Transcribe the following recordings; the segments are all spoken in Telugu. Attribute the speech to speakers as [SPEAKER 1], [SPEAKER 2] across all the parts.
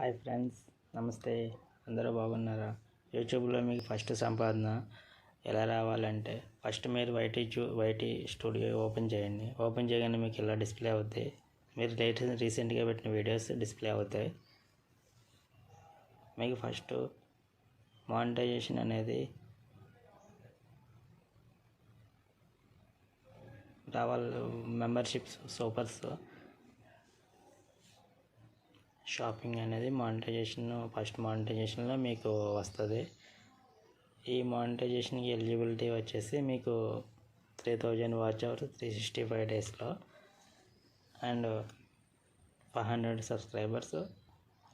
[SPEAKER 1] హాయ్ ఫ్రెండ్స్ నమస్తే. అందరూ బాగున్నారా? యూట్యూబ్లో మీకు ఫస్ట్ సంపాదన ఎలా రావాలంటే ఫస్ట్ మీరు వైటీ చూ వైటీ స్టూడియో ఓపెన్ చేయండి. ఓపెన్ చేయగానే మీకు ఇలా డిస్ప్లే అవుతాయి మీరు లేటెస్ట్ రీసెంట్గా పెట్టిన వీడియోస్ డిస్ప్లే అవుతాయి. మీకు ఫస్ట్ మానిటైజేషన్ అనేది రావాలి మెంబర్షిప్స్ సూపర్స్ షాపింగ్ అనేది మానిటైజేషన్ ఫస్ట్ మానిటైజేషన్లో మీకు వస్తుంది. ఈ మానిటైజేషన్కి ఎలిజిబిలిటీ వచ్చేసి మీకు three thousand watch hour three sixty five డేస్లో. And five hundred subscribers.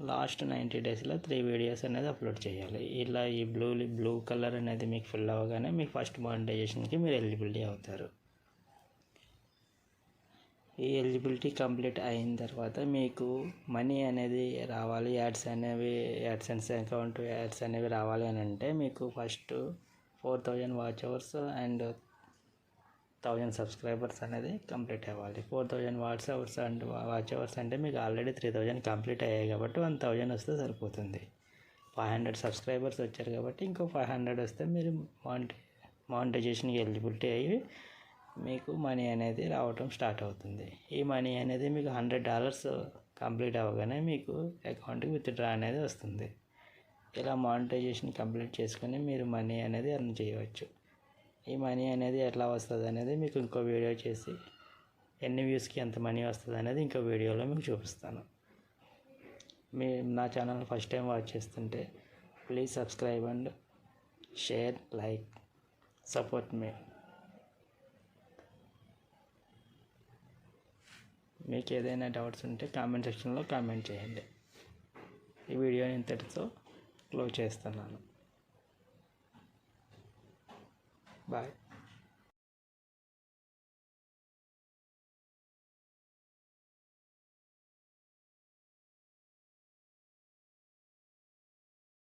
[SPEAKER 1] Last ninety డేస్లో త్రీ వీడియోస్ అనేది అప్లోడ్ చేయాలి. ఇలా ఈ బ్లూ బ్లూ కలర్ అనేది మీకు ఫిల్ అవ్వగానే మీకు ఫస్ట్ మానిటైజేషన్కి మీరు ఎలిజిబిలిటీ అవుతారు. ఈ ఎలిజిబిలిటీ కంప్లీట్ అయిన తర్వాత మీకు మనీ అనేది రావాలి యాడ్స్ అనేవి యాడ్సెన్స్ అకౌంట్ యాడ్స్ అనేవి రావాలి అని అంటే మీకు first four thousand watch hours and thousand subscribers అనేది కంప్లీట్ అవ్వాలి. Four thousand watch hours and watch hours అంటే మీకు ఆల్రెడీ త్రీ థౌజండ్ కంప్లీట్ అయ్యాయి కాబట్టి వన్ థౌజండ్ వస్తే సరిపోతుంది. ఫైవ్ హండ్రెడ్ సబ్స్క్రైబర్స్ వచ్చారు కాబట్టి ఇంకో ఫైవ్ హండ్రెడ్ వస్తే మీరు మానిటై మానిటైజేషన్కి ఎలిజిబిలిటీ అయ్యి మీకు మనీ అనేది రావటం స్టార్ట్ అవుతుంది. ఈ మనీ అనేది మీకు హండ్రెడ్ డాలర్స్ కంప్లీట్ అవ్వగానే మీకు అకౌంట్కి విత్డ్రా అనేది వస్తుంది. ఇలా మానిటైజేషన్ కంప్లీట్ చేసుకొని మీరు మనీ అనేది ఎర్న్ చేయవచ్చు. ఈ మనీ అనేది ఎట్లా వస్తుంది అనేది మీకు ఇంకో వీడియో చేసి ఎన్ని వ్యూస్కి ఎంత మనీ వస్తుంది అనేది ఇంకో వీడియోలో మీకు చూపిస్తాను. మీ నా ఛానల్ ఫస్ట్ టైం వాచ్ చేస్తుంటే please subscribe and share like support మీ మీకు ఏదైనా డౌట్స్ ఉంటే కామెంట్ సెక్షన్లో కామెంట్ చేయండి. ఈ వీడియోని ఇంతటితో క్లోజ్ చేస్తున్నాను. బాయ్.